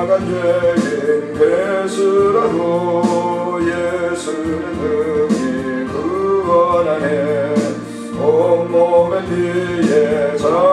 영악한 죄인 괴수라도 예수는 능히 구원하네. 온몸의 피에 잠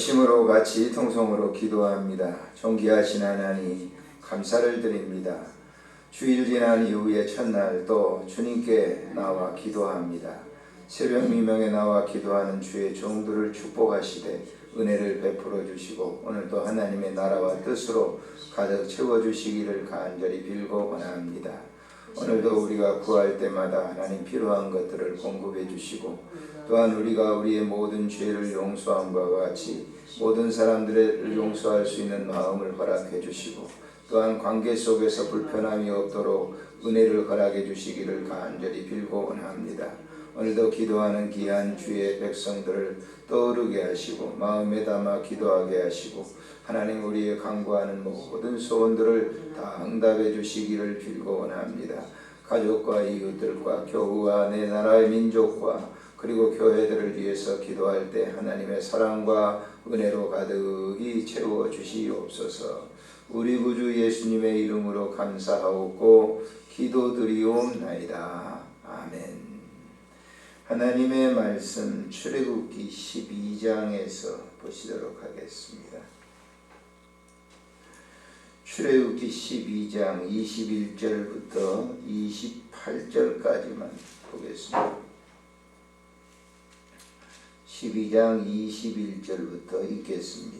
우리 합심으로 같이 통성으로 기도합니다. 존귀하신 하나님 감사를 드립니다. 주일 지난 이후의 첫날 또 주님께 나와 기도합니다. 새벽 미명에 나와 기도하는 주의 종들을 축복하시되 은혜를 베풀어 주시고 오늘도 하나님의 나라와 뜻으로 가득 채워 주시기를 간절히 빌고 원합니다. 오늘도 우리가 구할 때마다 하나님 필요한 것들을 공급해 주시고 또한 우리가 우리의 모든 죄를 용서함과 같이 모든 사람들을 용서할 수 있는 마음을 허락해 주시고 또한 관계 속에서 불편함이 없도록 은혜를 허락해 주시기를 간절히 빌고 원합니다. 오늘도 기도하는 귀한 주의 백성들을 떠오르게 하시고 마음에 담아 기도하게 하시고 하나님 우리의 간구하는 모든 소원들을 다 응답해 주시기를 빌고 원합니다. 가족과 이웃들과 교우와 내 나라의 민족과 그리고 교회들을 위해서 기도할 때 하나님의 사랑과 은혜로 가득히 채워 주시옵소서. 우리 구주 예수님의 이름으로 감사하옵고 기도드리옵나이다. 아멘. 하나님의 말씀 출애굽기 12장에서 보시도록 하겠습니다. 출애굽기 12장 21절부터 28절까지만 보겠습니다. 12장 21절부터 읽겠습니다.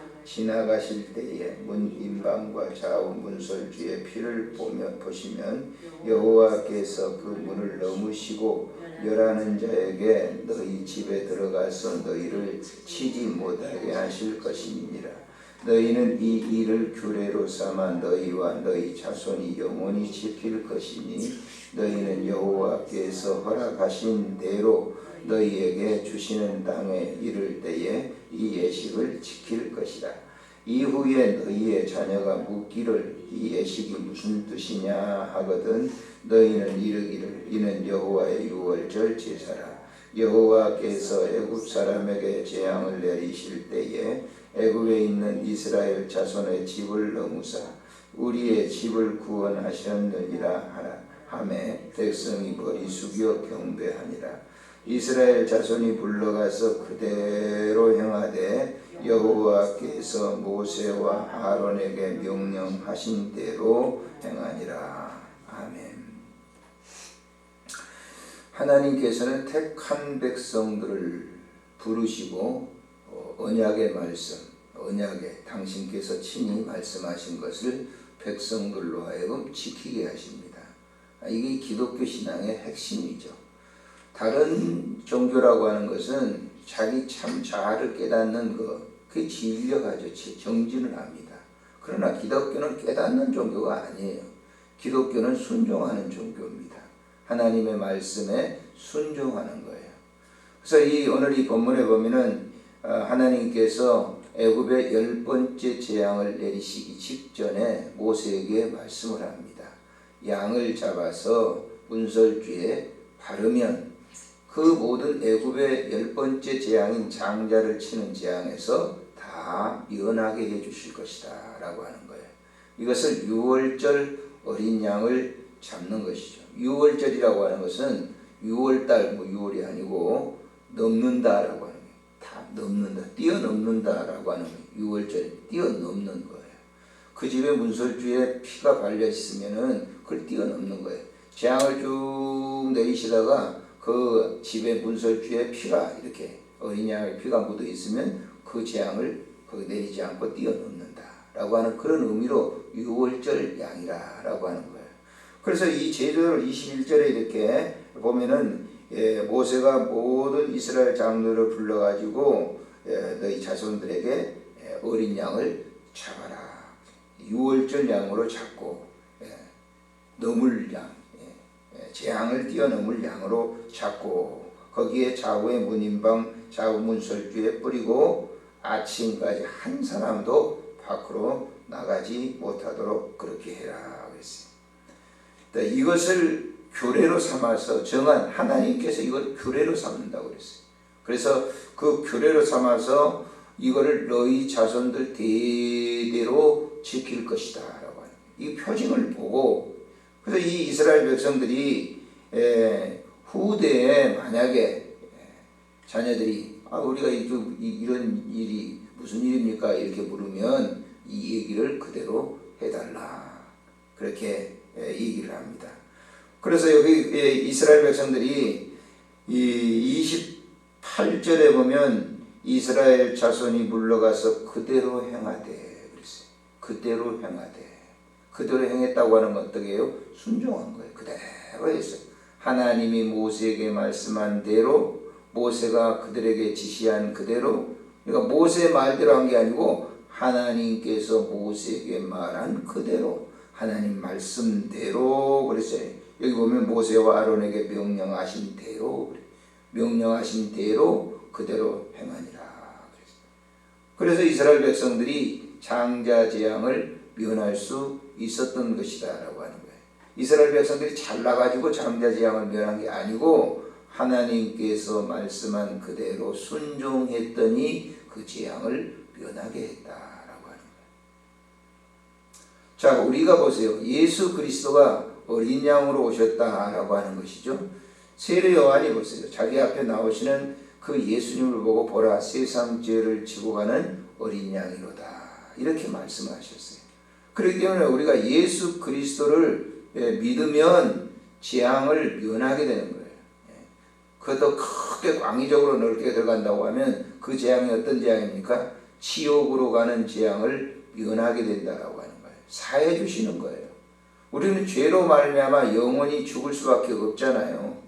지나가실 때에 문 인방과 좌우 문설주의 피를 보면 보시면 여호와께서 그 문을 넘으시고 멸하는 자에게 너희 집에 들어가서 너희를 치지 못하게 하실 것이니라. 너희는 이 일을 규례로 삼아 너희와 너희 자손이 영원히 지킬 것이니 너희는 여호와께서 허락하신 대로 너희에게 주시는 땅에 이를 때에 이 예식을 지킬 것이라. 이후에 너희의 자녀가 묻기를 이 예식이 무슨 뜻이냐 하거든 너희는 이르기를 이는 여호와의 유월절 제사라. 여호와께서 애굽 사람에게 재앙을 내리실 때에 애굽에 있는 이스라엘 자손의 집을 넘으사 우리의 집을 구원하셨느니라 하라 하매 백성이 머리 숙여 경배하니라 이스라엘 자손이 불러가서 그대로 행하되 여호와께서 모세와 아론에게 명령하신 대로 행하니라 아멘. 하나님께서는 택한 백성들을 부르시고 어, 언약의 말씀, 언약에 당신께서 친히 말씀하신 것을 백성들로 하여금 지키게 하십니다. 아, 이게 기독교 신앙의 핵심이죠. 다른 종교라고 하는 것은 자기 참 자아를 깨닫는 것, 그게 진리가죠. 정진을 합니다. 그러나 기독교는 깨닫는 종교가 아니에요. 기독교는 순종하는 종교입니다. 하나님의 말씀에 순종하는 거예요. 그래서 이 오늘 이 본문에 보면은 어, 하나님께서 애굽의 열 번째 재앙을 내리시기 직전에 모세에게 말씀을 합니다. 양을 잡아서 문설주에 바르면 그 모든 애굽의 열 번째 재앙인 장자를 치는 재앙에서 다 면하게 해 주실 것이다 라고 하는 거예요. 이것을 유월절 어린 양을 잡는 것이죠. 유월절이라고 하는 것은 유월달 뭐 유월이 아니고 넘는다라고 하는 거예요. 다 넘는다, 뛰어넘는다라고 하는 거예요. 유월절 뛰어넘는 거예요. 그 집에 문설주에 피가 발려 있으면은 그걸 뛰어넘는 거예요. 재앙을 쭉 내리시다가 그 집에 문설주에 피가 이렇게 어린 양의 피가 묻어 있으면 그 재앙을 거기 내리지 않고 뛰어넘는다라고 하는 그런 의미로 유월절 양이라라고 하는 거예요. 그래서 이 제도를 21절에 이렇게 보면은 예, 모세가 모든 이스라엘 장로를 불러가지고 예, 너희 자손들에게 예, 어린 양을 잡아라. 유월절 양으로 잡고 예, 넘을 양, 재앙을 뛰어넘을 양으로 잡고 거기에 좌우의 문인방 좌우 문설주에 뿌리고 아침까지 한 사람도 밖으로 나가지 못하도록 그렇게 해라 그랬어요. 네, 이것을 규례로 삼아서 정한 하나님께서 이걸 규례로 삼는다고 그랬어요. 그래서 그 규례로 삼아서 이거를 너희 자손들 대대로 지킬 것이다 라고 하는 이 표징을 보고 그래서 이 이스라엘 백성들이 에, 후대에 만약에 에, 자녀들이 아 우리가 이런 일이 무슨 일입니까 이렇게 물으면 이 얘기를 그대로 해달라 그렇게 에, 얘기를 합니다. 그래서 여기 예, 이스라엘 백성들이 이 28절에 보면 이스라엘 자손이 물러가서 그대로 행하되 그랬어요. 그대로 행하되 그대로 행했다고 하는 건 어떻게 해요? 순종한 거예요. 그대로 했어요. 하나님이 모세에게 말씀한 대로 모세가 그들에게 지시한 그대로 그러니까 모세 말대로 한 게 아니고 하나님께서 모세에게 말한 그대로 하나님 말씀대로 그랬어요. 여기 보면 모세와 아론에게 명령하신 대로. 명령하신 대로 그대로 행하니라. 그래서 이스라엘 백성들이 장자 재앙을 면할 수 있었던 것이다라고 하는 거예요. 이스라엘 백성들이 잘나가지고 장자 재앙을 면한 게 아니고 하나님께서 말씀한 그대로 순종했더니 그 재앙을 면하게 했다라고 하는 거예요. 자, 우리가 보세요. 예수 그리스도가 어린 양으로 오셨다라고 하는 것이죠. 세례 요한이 보세요. 자기 앞에 나오시는 그 예수님을 보고 보라 세상 죄를 지고 가는 어린 양이로다. 이렇게 말씀하셨어요. 그렇기 때문에 우리가 예수 그리스도를 예, 믿으면 재앙을 면하게 되는 거예요. 예. 그것도 크게 광의적으로 넓게 들어간다고 하면 그 재앙이 어떤 재앙입니까? 지옥으로 가는 재앙을 면하게 된다라고 하는 거예요. 사해 주시는 거예요. 우리는 죄로 말미암아 영원히 죽을 수밖에 없잖아요.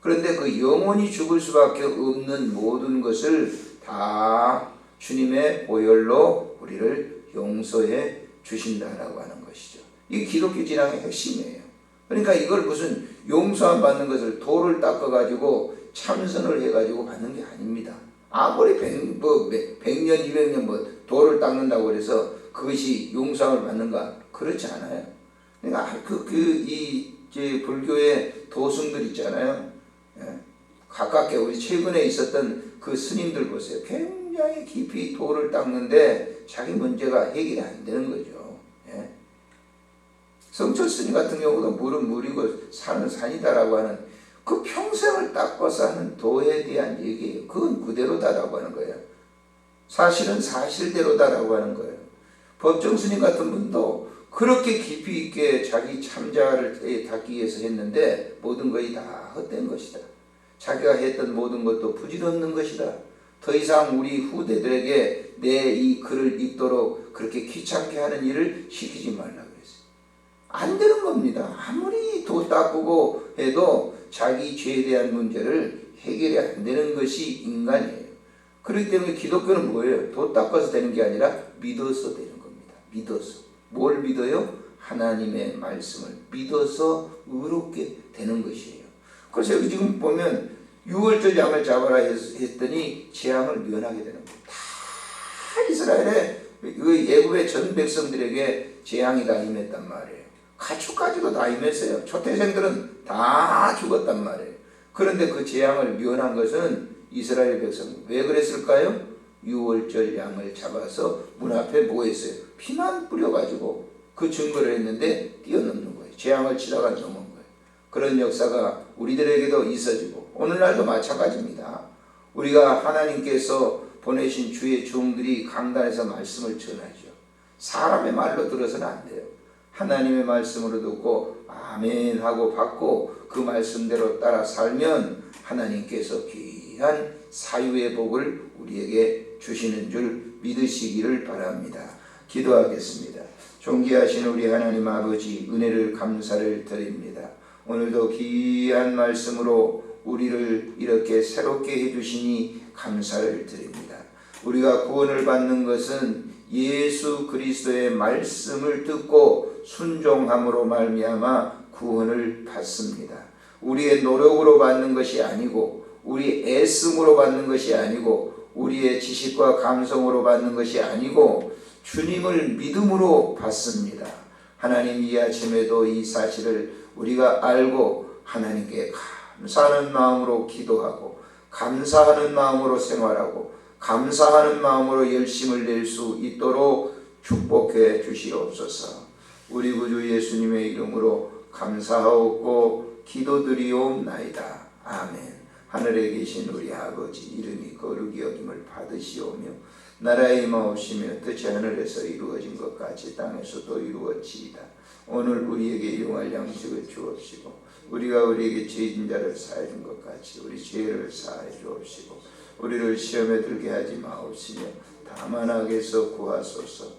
그런데 그 영원히 죽을 수밖에 없는 모든 것을 다 주님의 보혈로 우리를 용서해 주신다라고 하는 것이죠. 이 기독교 진앙의 핵심이에요. 그러니까 이걸 무슨 용서함 받는 것을 돌을 닦아가지고 참선을 해가지고 받는 게 아닙니다. 아무리 백, 뭐, 백 년, 이백 년 뭐 돌을 닦는다고 그래서 그것이 용서함을 받는가? 그렇지 않아요. 그러니까 그, 그, 이, 이제 불교의 도승들 있잖아요. 예. 가깝게 우리 최근에 있었던 그 스님들 보세요. 굉장히 깊이 돌을 닦는데 자기 문제가 해결이 안 되는 거죠. 예. 성철 스님 같은 경우도 물은 물이고 산은 산이다라고 하는 그 평생을 닦아서 하는 도에 대한 얘기예요. 그건 그대로다라고 하는 거예요. 사실은 사실대로다라고 하는 거예요. 법정 스님 같은 분도 그렇게 깊이 있게 자기 참자를 닦기 위해서 했는데 모든 것이 다 헛된 것이다. 자기가 했던 모든 것도 부질없는 것이다. 더 이상 우리 후대들에게 내 이 글을 읽도록 그렇게 귀찮게 하는 일을 시키지 말라 그랬어요. 안 되는 겁니다. 아무리 도 닦고 해도 자기 죄에 대한 문제를 해결이 안 되는 것이 인간이에요. 그렇기 때문에 기독교는 뭐예요? 도 닦아서 되는 게 아니라 믿어서 되는 겁니다. 믿어서. 뭘 믿어요? 하나님의 말씀을 믿어서 의롭게 되는 것이에요. 그래서 여기 지금 보면 6월절 양을 잡아라 했- 했더니 재앙을 면하게 되는 거예요. 다 이스라엘의 그 예굽의 전 백성들에게 재앙이 다 임했단 말이에요. 가축까지도 다 임했어요. 초태생들은 다 죽었단 말이에요. 그런데 그 재앙을 면한 것은 이스라엘 백성. 왜 그랬을까요? 6월절 양을 잡아서 문 앞에 뭐 했어요? 피만 뿌려가지고 그 증거를 했는데 뛰어넘는 거예요. 재앙을 치다가 넘은 거예요. 그런 역사가 우리들에게도 있어지고 오늘날도 마찬가지입니다. 우리가 하나님께서 보내신 주의 종들이 강단에서 말씀을 전하죠. 사람의 말로 들어서는 안 돼요. 하나님의 말씀으로 듣고 아멘 하고 받고 그 말씀대로 따라 살면 하나님께서 귀한 사유의 복을 우리에게 주시는 줄 믿으시기를 바랍니다. 기도하겠습니다. 존귀하신 우리 하나님 아버지 은혜를 감사를 드립니다. 오늘도 귀한 말씀으로 우리를 이렇게 새롭게 해주시니 감사를 드립니다. 우리가 구원을 받는 것은 예수 그리스도의 말씀을 듣고 순종함으로 말미암아 구원을 받습니다. 우리의 노력으로 받는 것이 아니고 우리 애씀으로 받는 것이 아니고 우리의 지식과 감성으로 받는 것이 아니고 주님을 믿음으로 받습니다. 하나님 이 아침에도 이 사실을 우리가 알고 하나님께 감사하는 마음으로 기도하고 감사하는 마음으로 생활하고 감사하는 마음으로 열심을 낼 수 있도록 축복해 주시옵소서. 우리 구주 예수님의 이름으로 감사하옵고 기도드리옵나이다. 아멘. 하늘에 계신 우리 아버지 이름이 거룩이 여김을 받으시오며 나라에 임하옵시며 뜻이 하늘에서 이루어진 것 같이 땅에서도 이루어지이다. 오늘 우리에게 용할 양식을 주옵시고 우리가 우리에게 죄진 자를 사해 준 것 같이 우리 죄를 사해 주옵시고 우리를 시험에 들게 하지 마옵시며 다만 악에서 구하소서